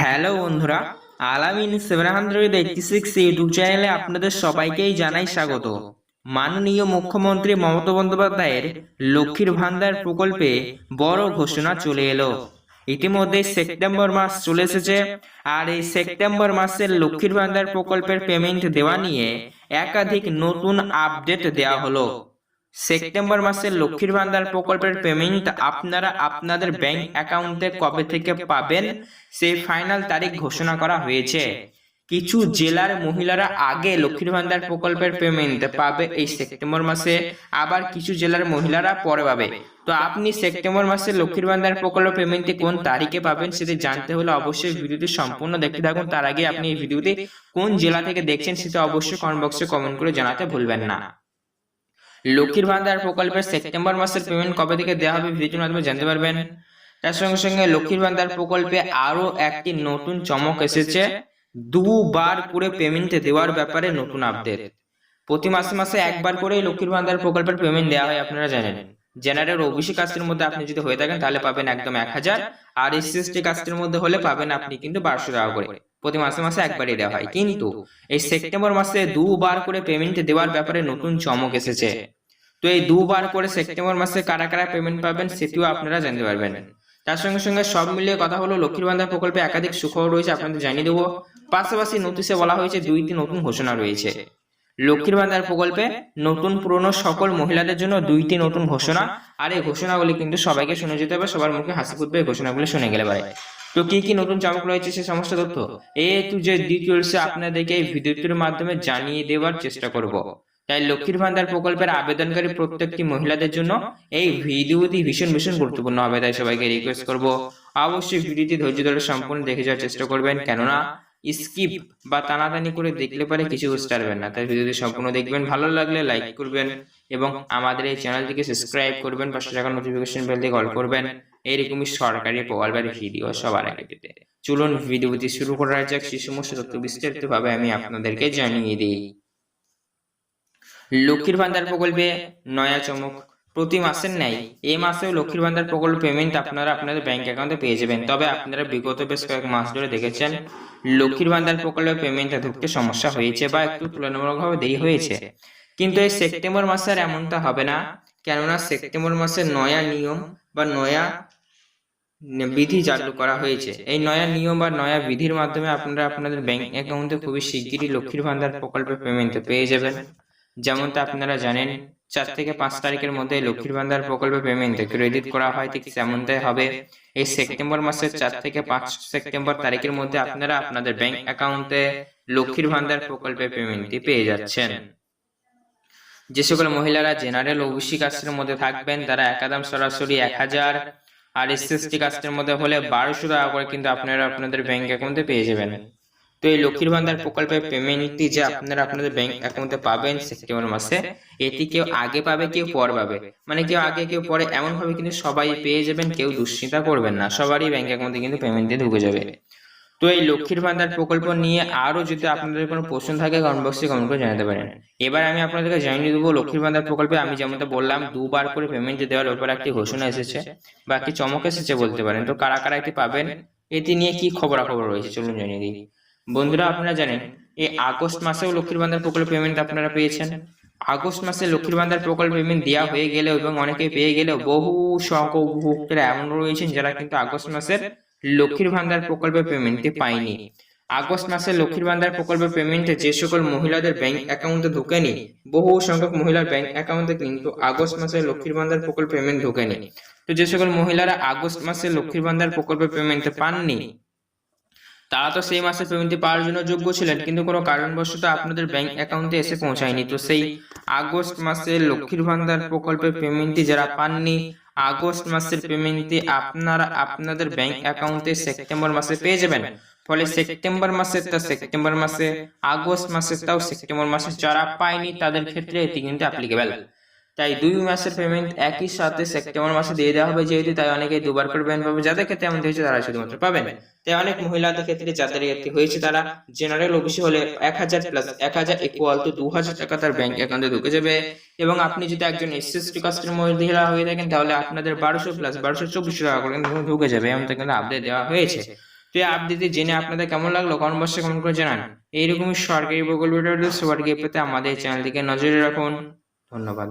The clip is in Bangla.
হ্যালো বন্ধুরা Alamin seven hundred eighty six YouTube চ্যানেলে আপনাদের সবাইকেই জানাই স্বাগত। মাননীয় মুখ্যমন্ত্রী মমতা বন্দ্যোপাধ্যায়ের লক্ষ্মীর ভান্ডার প্রকল্পে বড় ঘোষণা চলে এলো। ইতিমধ্যে সেপ্টেম্বর মাস চলে এসেছে, আর এই সেপ্টেম্বর মাসের লক্ষ্মীর ভান্ডার প্রকল্পের পেমেন্ট দেওয়া নিয়ে একাধিক নতুন আপডেট দেওয়া হলো। সেপ্টেম্বর মাসের লক্ষ্মীর ভান্ডার প্রকল্পের পেমেন্ট আপনারা আপনাদের ব্যাংক অ্যাকাউন্টে কবে থেকে পাবেন, সেই ফাইনাল তারিখ ঘোষণা করা হয়েছে। কিছু জেলার মহিলারা আগে লক্ষ্মীর ভান্ডার প্রকল্পের পেমেন্ট পাবে এই সেপ্টেম্বর মাসে, আবার কিছু জেলার মহিলারা পরে পাবে। তো আপনি সেপ্টেম্বর মাসে লক্ষ্মীর ভান্ডার প্রকল্প পেমেন্টটি কোন তারিখে পাবেন সেটি জানতে হলে অবশ্যই ভিডিওটি সম্পূর্ণ দেখতে থাকুন। তার আগে আপনি এই ভিডিওটি কোন জেলা থেকে দেখছেন সেটা অবশ্যই কমেন্ট বক্সে কমেন্ট করে জানাতে ভুলবেন না। লক্ষ্মীর ভান্ডার প্রকল্পের সেপ্টেম্বর মাসের পেমেন্ট কবে থেকে দেওয়া হবে ভিডিওটির মাধ্যমে জানতে পারবেন। তার সঙ্গে সঙ্গে লক্ষ্মীর ভান্ডার প্রকল্পে আরও একটি নতুন চমক এসেছে। দুবার করে পেমেন্ট দেওয়ার ব্যাপারে নতুন আপডেট প্রতি মাসে মাসে একবার করে লক্ষ্মীর ভান্ডার প্রকল্পের পেমেন্ট দেওয়া হয়, আপনারা জানেন। জেনারেল ওবিসি কাস্টের মধ্যে আপনি যদি হয়ে থাকেন, তাহলে পাবেন একদম এক হাজার। আর এসসি এসটি কাস্টের মধ্যে হলে পাবেন আপনি কিন্তু বারোশো টাকা করে। প্রতি মাসে মাসে একবারই দেওয়া হয়। কিন্তু এই সেপ্টেম্বর মাসে দুবার করে পেমেন্ট দেওয়ার ব্যাপারে নতুন চমক এসেছে। তো এই দুবার করে সেপ্টেম্বর মাসে কারা কারা পেমেন্ট পাবেন সেটিও আপনারা জানতে পারবেন। তার সঙ্গে সঙ্গে সব মিলিয়ে কথা হলো লক্ষ্মীর ভান্ডার প্রকল্পে একাধিক সুখবর রয়েছে, আপনাদের জানিয়ে দেবো। পাশাপাশি নোটিশে বলা হয়েছে, দুইটি নতুন ঘোষণা রয়েছে। লক্ষ্মীর ভান্ডার প্রকল্পে নতুন পুরনো সকল মহিলাদের জন্য দুইটি নতুন ঘোষণা। আর এই ঘোষণাগুলি কিন্তু সবাইকে শুনে যেতে হবে, সবার মুখে হাসি ফুটবে এই ঘোষণাগুলি শুনে গেলে পারে। তো কি কি নতুন চমক রয়েছে সে সমস্ত তথ্য? এ টু যে ডিটেলসে আপনাদেরকে এই ভিডিওটির মাধ্যমে জানিয়ে দেওয়ার চেষ্টা করব। তাই লক্ষ্মীর ভান্ডার প্রকল্পের আবেদনকারী প্রত্যেকটি মহিলাদের জন্য এই ভিডিওটি ভীষণ ভীষণ গুরুত্বপূর্ণ হবে, তাই সবাইকে রিকোয়েস্ট করব। অবশ্যই ভিডিওটি ধৈর্য ধরে সম্পূর্ণ দেখে যাওয়ার চেষ্টা করবেন। কেননা স্কিপ বা টানাটানি করে দেখলে পরে কিছু বুঝতে পারবেন না। তাই ভিডিওটি সম্পূর্ণ দেখবেন, ভালো লাগলে লাইক করবেন এবং আমাদের এই চ্যানেলটিকে সাবস্ক্রাইব করবেন, পাশে থাকা নোটিফিকেশন বেল দিয়ে কল করবেন। এইরকমই সরকারি প্রকল্পের ভিডিও সবার আগে পেতে। চলুন ভিডিওটি শুরু করা যাক, সেই সমস্ত তথ্য বিস্তারিতভাবে আমি আপনাদেরকে জানিয়ে দিই। লক্ষ্মীর ভান্ডার প্রকল্পে নয়া চমক প্রতি মাসের ন্যায় এই মাসেও লক্ষ্মীর ভান্ডার প্রকল্প পেমেন্ট আপনারা আপনাদের ব্যাংক অ্যাকাউন্টে পেয়ে যাবেন। তবে আপনারা বিগত বেশ কয়েক মাস ধরে দেখেছেন, লক্ষ্মীর ভান্ডার প্রকল্পে পেমেন্টে ঢুকতে সমস্যা হয়েছে বা একটু তুলনামূলকভাবে দেরি হয়েছে। কিন্তু এই সেপ্টেম্বর মাসে আর এমনটা হবে না। কেননা সেপ্টেম্বর মাসে নয়া নিয়ম বা নয়া বিধি চালু করা হয়েছে। এই নয়া নিয়ম বা নয়া বিধির মাধ্যমে আপনারা আপনাদের ব্যাংক অ্যাকাউন্টে খুবই শিগগিরই লক্ষ্মীর ভান্ডার প্রকল্পে পেমেন্ট পেয়ে যাবেন। যেমনটা আপনারা জানেন চার থেকে পাঁচ তারিখের মধ্যে লক্ষ্মীর ভান্ডার প্রকল্পে পেমেন্ট ক্রেডিট করা হয় ঠিক তেমনটাই হবে। এই সেপ্টেম্বর মাসের চার থেকে পাঁচ সেপ্টেম্বর তারিখের মধ্যে আপনারা আপনাদের ব্যাংক অ্যাকাউন্টে লক্ষ্মীর ভান্ডার প্রকল্পে পেমেন্টটি পেয়ে যাচ্ছেন। যে সকল মহিলারা জেনারেল ওবিসি কাস্টের মধ্যে থাকবেন তারা একাদম সরাসরি এক হাজার আর এসএসটি কাস্টের মধ্যে হলে বারোশো টাকা করে কিন্তু আপনারা আপনাদের ব্যাংক অ্যাকাউন্টে পেয়ে যাবেন। তো এই লক্ষ্মীর ভান্ডার প্রকল্পের পেমেন্টটি যে আপনারা আপনাদের ব্যাংক অ্যাকাউন্টে পাবেন সেপ্টেম্বর মাসে এটি কেউ আগে পাবে, কেউ পর পাবে। মানে কেউ আগে, কেউ পরে এমন ভাবে কিন্তু সবাই পেয়ে যাবেন, কেউ দুশ্চিন্তা করবেন না। সবারই ব্যাংক অ্যাকাউন্টে কিন্তু পেমেন্ট দিয়ে ঢুকে যাবে। তো এই লক্ষ্মীর ভান্ডার প্রকল্প নিয়ে আরও যদি আপনাদের কোনো প্রশ্ন থাকে কমেন্ট বক্সে কমেন্ট করে জানাতে পারেন। এবার আমি আপনাদেরকে জানিয়ে দেবো, লক্ষ্মীর ভান্ডার প্রকল্পে আমি যেমনটা বললাম, দুবার করে পেমেন্ট দেওয়ার ব্যাপারে একটি ঘোষণা এসেছে, বা একটি চমক এসেছে বলতে পারেন। তো কারা কারা এটি পাবেন? এটি নিয়ে কি খবরাখবর রয়েছে? চলুন জানিয়ে দিই। বন্ধুরা, আপনারা জানেন, এই আগস্ট মাসেও লক্ষ্মীর ভান্ডার প্রকল্প পেমেন্ট আপনারা পেয়েছেন। আগস্ট মাসে লক্ষ্মীর ভান্ডার প্রকল্প পেমেন্ট দেওয়া হয়ে গেলেও এবং অনেকে পেয়ে গেলেও বহু সংখ্যক উপভোক্তারা এমন রয়েছেন যারা কিন্তু আগস্ট মাসের লক্ষ্মীর ভান্ডার প্রকল্পের পেমেন্টটি পায়নি। আগস্ট মাসে লক্ষ্মীর ভান্ডার প্রকল্পের পেমেন্টে যে সকল মহিলাদের ব্যাংক অ্যাকাউন্টে ঢোকেনি, বহু সংখ্যক মহিলার ব্যাংক অ্যাকাউন্টে কিন্তু আগস্ট মাসে লক্ষ্মীর ভান্ডার প্রকল্প পেমেন্ট ঢোকেনি। তো যে সকল মহিলারা আগস্ট মাসে লক্ষ্মীর ভান্ডার প্রকল্পের পেমেন্ট পাননি তারা তো সেই মাসে পেমেন্টটি পাওয়ার জন্য যোগ্য ছিলেন, কিন্তু কোনো কারণবশত আপনাদের ব্যাংক অ্যাকাউন্টে এসে পৌঁছায়নি। তো সেই আগস্ট মাসে লক্ষ্মীর ভান্ডার প্রকল্পের পেমেন্টটি যারা পাননি, আগস্ট মাসের পেমেন্টটি আপনারা আপনাদের ব্যাংক অ্যাকাউন্টে সেপ্টেম্বর মাসে পেয়ে যাবেন। ফলে সেপ্টেম্বর মাসেরটা সেপ্টেম্বর মাসে, আগস্ট মাসেরটাও সেপ্টেম্বর মাসে যারা পায়নি তাদের ক্ষেত্রে এটি কিন্তু অ্যাপ্লিকেবল তাই দুই মাসের পেমেন্ট একই সাথে সেপ্টেম্বর মাসে দিয়ে দেওয়া হবে, যেহেতু তাই অনেকে দুবার করে পেমেন্ট পাবে। যাদের ক্ষেত্রে এমন হয়েছে তারা শুধুমাত্র পাবেন। তাই অনেক মহিলাদের ক্ষেত্রে যাদের একটি হয়েছে, তারা জেনারেল ওবিসি হলে এক হাজার প্লাস এক হাজার ইকুয়াল টু দু হাজার টাকা তার ব্যাংক অ্যাকাউন্টে ঢুকে যাবে। এবং আপনি যদি একজন এসএসটি কাস্টের মহিলা হয়ে থাকেন, তাহলে আপনাদের বারোশো প্লাস বারোশো চব্বিশ টাকা করে ঢুকে যাবে। এমন কিন্তু আপডেট দেওয়া হয়েছে। তো এই আপডেটে জেনে আপনাদের কেমন লাগল? কমেন্ট বক্সে কমেন্ট করে জানান। এইরকমই সরকারি প্রকল্পটা সবার গিয়ে পেতে আমাদের চ্যানেলটিকে নজরে রাখুন। ধন্যবাদ।